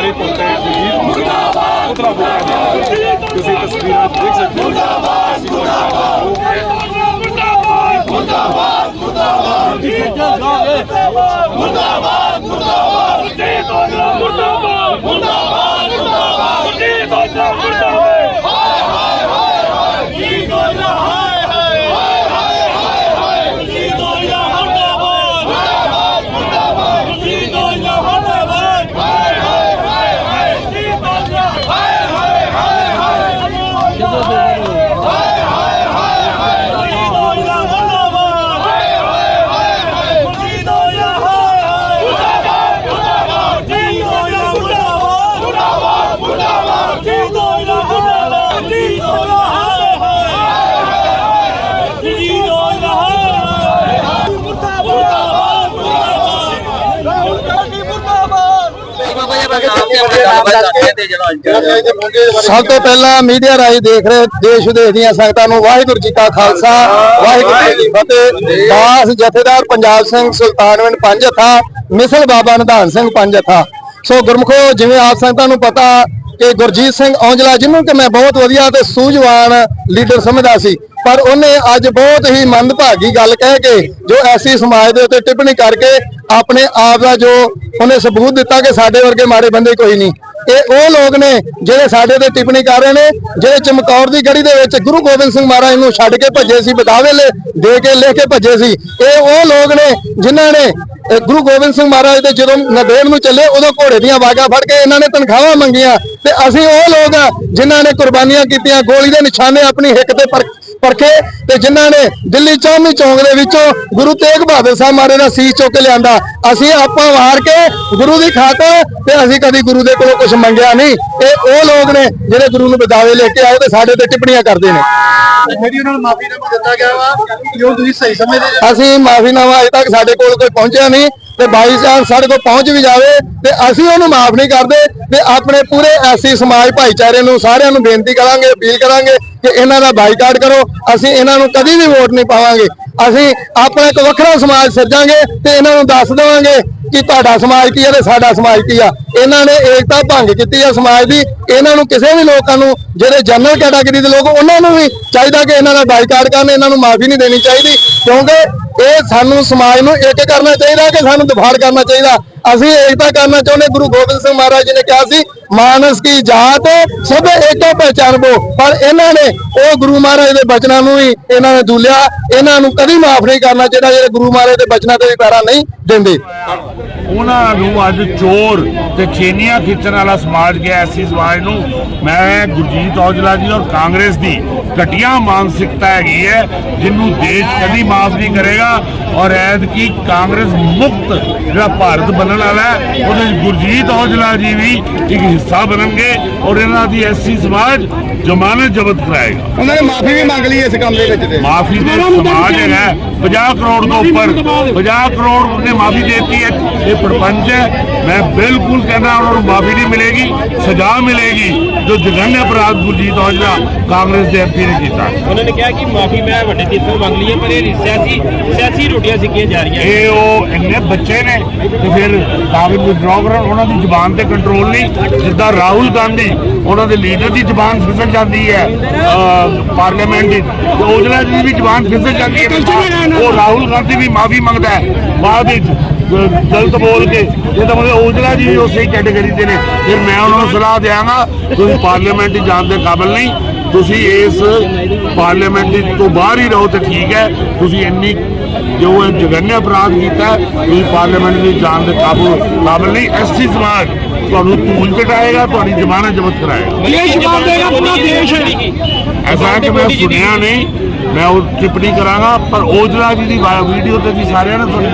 ਸਾਰੇ ਪਹੁੰਚੇ ਮੁਰਦਾਬਾਦ ਉਤਰਾ ਤੁਸੀਂ ਤਸਵੀਰਾਂ 'ਚ ਦੇਖ ਸਕਦੇ ਹੋ ਸਭ ਤੋਂ ਪਹਿਲਾਂ ਮੀਡੀਆ ਰਾਹੀਂ ਦੇਖ ਰਹੇ ਦੇਸ਼ ਵਿਦੇਸ਼ ਦੀਆਂ ਸੰਗਤਾਂ ਨੂੰ ਵਾਹਿਗੁਰੂ ਜੀ ਕਾ ਖਾਲਸਾ ਵਾਹਿਗੁਰੂ ਜੀ ਕੀ ਫਤਿਹ। ਦਾਸ ਜਥੇਦਾਰ ਪੰਜਾਬ ਸਿੰਘ ਸੁਲਤਾਨਵਿੰਦ ਪੰਜਥਾ ਮਿਸਲ ਬਾਬਾ ਨਿਧਾਨ ਸਿੰਘ ਪੰਜਥਾ ਸੋ ਗੁਰਮਖੋ ਜਿਵੇਂ ਆਪ ਸੰਗਤਾਂ ਨੂੰ ਪਤਾ ਕਿ ਗੁਰਜੀਤ ਸਿੰਘ ਔਜਲਾ ਜਿਹਨੂੰ ਕਿ ਮੈਂ ਬਹੁਤ ਵਧੀਆ ਤੇ ਸੂਝਵਾਨ ਲੀਡਰ ਸਮਝਦਾ ਸੀ ਪਰ ਉਹਨੇ ਅੱਜ ਬਹੁਤ ਹੀ ਮੰਦਭਾਗੀ ਗੱਲ ਕਹਿ ਕੇ ਜੋ ਐਸੀ ਸਮਾਜ ਦੇ ਉੱਤੇ ਟਿੱਪਣੀ ਕਰਕੇ ਆਪਣੇ ਆਪ ਦਾ ਜੋ ਉਹਨੇ ਸਬੂਤ ਦਿੱਤਾ ਕਿ ਸਾਡੇ ਵਰਗੇ ਮਾੜੇ ਬੰਦੇ ਕੋਈ ਨਹੀਂ। ਇਹ ਉਹ ਲੋਕ ਨੇ ਜਿਹੜੇ ਸਾਡੇ ਤੇ ਟਿੱਪਣੀ ਕਰ ਰਹੇ ਨੇ, ਜਿਹੜੇ ਚਮਕੌਰ ਦੀ ਗੜੀ ਦੇ ਵਿੱਚ ਗੁਰੂ ਗੋਬਿੰਦ ਸਿੰਘ ਮਹਾਰਾਜ ਨੂੰ ਛੱਡ ਕੇ ਭੱਜੇ ਸੀ, ਬਦਾਵੇ ਦੇ ਕੇ ਲਿਖ ਕੇ ਭੱਜੇ ਸੀ। ਇਹ ਉਹ ਲੋਕ ਨੇ ਜਿਨ੍ਹਾਂ ਨੇ ਗੁਰੂ ਗੋਬਿੰਦ ਸਿੰਘ ਮਹਾਰਾਜ ਦੇ ਜਦੋਂ ਨਦੇੜ ਨੂੰ ਚੱਲੇ, ਉਦੋਂ ਘੋੜੇ ਦੀਆਂ ਵਾਗਾ ਫੜ ਕੇ ਇਹਨਾਂ ਨੇ ਤਨਖਾਹਾਂ ਮੰਗੀਆਂ। ਤੇ ਅਸੀਂ ਉਹ ਲੋਕ ਆ ਜਿਨ੍ਹਾਂ ਨੇ ਕੁਰਬਾਨੀਆਂ ਕੀਤੀਆਂ, ਗੋਲੀ ਦੇ ਨਿਸ਼ਾਨੇ ਆਪਣੀ ਹਿੱਕ ਤੇ ਪਰ- ਪਰਖੇ ਤੇ ਜਿਨ੍ਹਾਂ ਨੇ ਦਿੱਲੀ ਚਾਂਦਨੀ ਚੌਂਕ ਦੇ ਵਿੱਚੋਂ ਗੁਰੂ ਤੇਗ ਬਹਾਦਰ ਸਾਹਿਬ ਮਹਾਰਾਜ ਦਾ ਸੀਸ ਚੁੱਕ ਕੇ ਲਿਆਂਦਾ ਅਸੀਂ ਆਪਾਂ ਵਾਰ ਕੇ ਗੁਰੂ ਦੀ ਖਾਤਰ ਤੇ ਅਸੀਂ ਕਦੀ ਗੁਰੂ ਦੇ ਕੋਲੋਂ ਕੁਝ ਮੰਗਿਆ ਨਹੀਂ। ਇਹ ਉਹ ਲੋਕ ਨੇ ਜਿਹੜੇ ਗੁਰੂ ਨੂੰ ਬਦਾਵੇ ਲੈ ਕੇ ਆਏ ਤੇ ਸਾਡੇ ਤੇ ਟਿੱਪਣੀਆਂ ਕਰਦੇ ਨੇ। ਮੇਰੀ ਉਹਨਾਂ ਨੂੰ ਮਾਫੀਨਾਮਾ ਦਿੱਤਾ ਗਿਆ ਵਾ ਕਿ ਉਹ ਤੁਸੀਂ ਸਹੀ ਸਮਝਦੇ ਜੇ। ਅਸੀਂ ਮਾਫੀਨਾਮਾ ਅਜੇ ਤੱਕ ਸਾਡੇ ਕੋਲ ਕੋਈ ਪਹੁੰਚਿਆ ਨਹੀਂ ਤੇ ਬਾਈ ਚਾਂਸ ਸਾਡੇ ਕੋਲ ਪਹੁੰਚ ਵੀ ਜਾਵੇ ਤੇ ਅਸੀਂ ਉਹਨੂੰ ਮਾਫ ਨਹੀਂ ਕਰਦੇ ਤੇ ਆਪਣੇ ਪੂਰੇ ਐਸੀ ਸਮਾਜ ਭਾਈਚਾਰੇ ਨੂੰ ਸਾਰਿਆਂ ਨੂੰ ਬੇਨਤੀ ਕਰਾਂਗੇ ਅਪੀਲ ਕਰਾਂਗੇ ਕਿ ਇਹਨਾਂ ਦਾ ਬਾਈਕਾਟ ਕਰੋ। ਅਸੀਂ ਇਹਨਾਂ ਨੂੰ ਕਦੀ ਵੀ ਵੋਟ ਨਹੀਂ ਪਾਵਾਂਗੇ। ਅਸੀਂ ਆਪਣਾ ਇੱਕ ਵੱਖਰਾ ਸਮਾਜ ਸਿਰਜਾਂਗੇ ਤੇ ਇਹਨਾਂ ਨੂੰ ਦੱਸ ਦੇਵਾਂਗੇ ਕਿ ਤੁਹਾਡਾ ਸਮਾਜ ਕੀ ਹੈ ਤੇ ਸਾਡਾ ਸਮਾਜ ਕੀ ਆ। ਇਹਨਾਂ ਨੇ ਏਕਤਾ ਭੰਗ ਕੀਤੀ ਆ ਸਮਾਜ ਦੀ। ਇਹਨਾਂ ਨੂੰ ਕਿਸੇ ਵੀ ਲੋਕਾਂ ਨੂੰ, ਜਿਹੜੇ ਜਨਰਲ ਕੈਟਾਗਰੀ ਦੇ ਲੋਕ, ਉਹਨਾਂ ਨੂੰ ਵੀ ਚਾਹੀਦਾ ਕਿ ਇਹਨਾਂ ਦਾ ਬਾਈਕਾਟ ਕਰਨ। ਇਹਨਾਂ ਨੂੰ ਮਾਫੀ ਨਹੀਂ ਦੇਣੀ ਚਾਹੀਦੀ। ਕਿਉਂਕਿ ਇਹ ਸਾਨੂੰ ਸਮਾਜ ਨੂੰ ਇੱਕ ਕਰਨਾ ਚਾਹੀਦਾ ਕਿ ਸਾਨੂੰ ਦਿਫਾੜ ਕਰਨਾ ਚਾਹੀਦਾ। ਅਸੀਂ ਏਕਤਾ ਕਰਨਾ ਚਾਹੁੰਦੇ। ਗੁਰੂ ਗੋਬਿੰਦ ਸਿੰਘ ਮਹਾਰਾਜ ਜੀ ਨੇ ਕਿਹਾ ਸੀ ਮਾਨਸ ਕੀ ਜਾਤ, ਸਭ ਏਕੋ ਪਹਿਚਾਨਬੋ ਪਰ ਇਹਨਾਂ ਨੇ, ਉਹ ਗੁਰੂ ਮਹਾਰਾਜ ਦੇ ਬਚਨਾਂ ਨੂੰ ਹੀ ਇਹਨਾਂ ਨੇ ਦੂਲਿਆ। ਇਹਨਾਂ ਨੂੰ ਕਦੀ ਮਾਫ ਨਹੀਂ ਕਰਨਾ ਚਾਹੀਦਾ ਜਿਹੜੇ ਗੁਰੂ ਮਹਾਰਾਜ ਦੇ ਬਚਨਾਂ ਤੇ ਪੈਰਾ ਨਹੀਂ ਦਿੰਦੇ। ਉਹਨਾਂ ਨੂੰ ਅੱਜ ਚੋਰ ਤੇ ਚੇਨੀਆਂ ਖਿੱਚਣ ਵਾਲਾ ਸਮਾਜ ਗਿਆ ਐਸੀ ਸਮਾਜ ਨੂੰ। ਮੈਂ ਗੁਰਜੀਤ ਔਜਲਾ ਜੀ ਔਰ ਕਾਂਗਰਸ ਦੀ ਘਟੀਆ ਮਾਨਸਿਕਤਾ ਹੈਗੀ ਹੈ ਜਿਹਨੂੰ ਦੇਸ਼ ਕਦੀ ਮਾਫ ਨਹੀਂ ਕਰੇਗਾ। ਔਰ ਐਦ ਕੀ ਕਾਂਗਰਸ ਮੁਕਤ ਜਿਹੜਾ ਭਾਰਤ ਬਣਨ ਵਾਲਾ ਹੈ, ਉਹਦੇ ਗੁਰਜੀਤ ਔਜਲਾ ਜੀ ਵੀ ਇੱਕ ਹਿੱਸਾ ਬਣਨਗੇ ਔਰ ਇਹਨਾਂ ਦੀ ਐਸੀ ਸਮਾਜ ਜ਼ਮਾਨਤ ਜ਼ਬਤ ਕਰਾਏਗਾ ਉਹਨਾਂ ਨੇ ਮਾਫੀ ਵੀ ਮੰਗ ਲਈ ਇਸ ਕੰਮ ਦੇ ਵਿੱਚ ਤੇ। ਮਾਫੀ ਦੇ ਸਮਾਜ ਹੈਗਾ। 50 ਕਰੋੜ ਤੋਂ ਉੱਪਰ 50 ਕਰੋੜ ਨੇ ਮਾਫੀ ਦੇਤੀ ਹੈ। ਇਹ ਪ੍ਰਪੰਚ ਹੈ। ਮੈਂ ਬਿਲਕੁਲ ਕਹਿੰਦਾ ਉਹਨਾਂ ਨੂੰ ਮਾਫੀ ਨਹੀਂ ਮਿਲੇਗੀ ਸਜ਼ਾ ਮਿਲੇਗੀ ਜੋ ਜਗਨ ਅਪਰਾਧ ਗੁਰਜੀਤ ਔਜਲਾ ਕਾਂਗਰਸ ਦੇ ਐਮਪੀ ਨੇ ਕੀਤਾ। ਉਹਨਾਂ ਨੇ ਕਿਹਾ ਕਿ ਮਾਫੀ ਮੈਂ ਵੱਡੇ ਤੀਰਥੋਂ ਮੰਗ ਲਈ ਹੈ ਪਰ ਇਹ ਸਿਆਸੀ ਸਿਆਸੀ ਰੋਟੀਆਂ ਸਿੱਕੀਆਂ ਜਾ ਰਹੀਆਂ ਇਹ ਉਹ ਇੰਨੇ ਬੱਚੇ ਨੇ ਤੇ ਫਿਰ ਕਾਗਜ਼ ਵਿਡਰਾਅ ਕਰਨ ਉਹਨਾਂ ਦੀ ਜ਼ੁਬਾਨ ਤੇ ਕੰਟਰੋਲ ਨਹੀਂ ਜਿੱਦਾਂ ਰਾਹੁਲ ਗਾਂਧੀ ਉਹਨਾਂ ਦੇ ਲੀਡਰ ਦੀ ਜ਼ੁਬਾਨ ਫਿਸਲ ਜਾਂਦੀ ਹੈ ਪਾਰਲੀਮੈਂਟ ਦੀ ਔਜਲਾ ਜੀ ਦੀ ਵੀ ਜ਼ੁਬਾਨ ਫਿਸਲ ਜਾਂਦੀ ਹੈ। ਉਹ ਰਾਹੁਲ ਗਾਂਧੀ ਵੀ ਮਾਫੀ ਮੰਗਦਾ ਹੈ। ਬਾਅਦ ਵਿੱਚ ਗਲਤ ਬੋਲ ਕੇ। ਇਹ ਤਾਂ ਮਤਲਬ ਔਜਲਾ ਜੀ ਵੀ ਉਸੇ ਕੈਟਾਗਰੀ ਦੇ ਨੇ। ਫਿਰ ਮੈਂ ਉਹਨਾਂ ਨੂੰ ਸਲਾਹ ਦਿਆਂਗਾ ਤੁਸੀਂ ਪਾਰਲੀਮੈਂਟ 'ਚ ਜਾਣ ਦੇ ਕਾਬਿਲ ਨਹੀਂ। ਤੁਸੀਂ ਇਸ ਪਾਰਲੀਮੈਂਟ ਦੇ ਤੋਂ ਬਾਹਰ ਹੀ ਰਹੋ ਤੇ ਠੀਕ ਹੈ। ਤੁਸੀਂ ਇੰਨੀ ਜੋ ਇਹ ਜਗਨਿਆ ਅਪਰਾਧ ਕੀਤਾ ਹੈ, ਤੁਸੀਂ ਪਾਰਲੀਮੈਂਟ ਦੀ ਜਾਣ ਦੇ ਕਾਬੂ ਕਾਬਿਲ ਨਹੀਂ। ਐਸਟੀ ਸਮਾਜ ਤੁਹਾਨੂੰ ਧੂਲ ਚਟਾਏਗਾ ਤੁਹਾਡੀ ਜ਼ਮਾਨਤ ਜ਼ਬਤ ਕਰਾਏਗਾ। ਦੇਸ਼ ਜਵਾਬ ਦੇਗਾ ਪੂਰਾ ਦੇਸ਼। ਐਸਾ ਹੈ ਕਿ ਮੈਂ ਸੁਣਿਆ ਨਹੀਂ। ਮੈਂ ਉਹ ਟਿੱਪਣੀ ਕਰਾਂਗਾ ਪਰ ਔਜਲਾ ਜੀ ਦੀ ਵੀਡੀਓ ਤੇ ਵੀ ਸਾਰਿਆਂ ਨੇ ਸੁਣੀ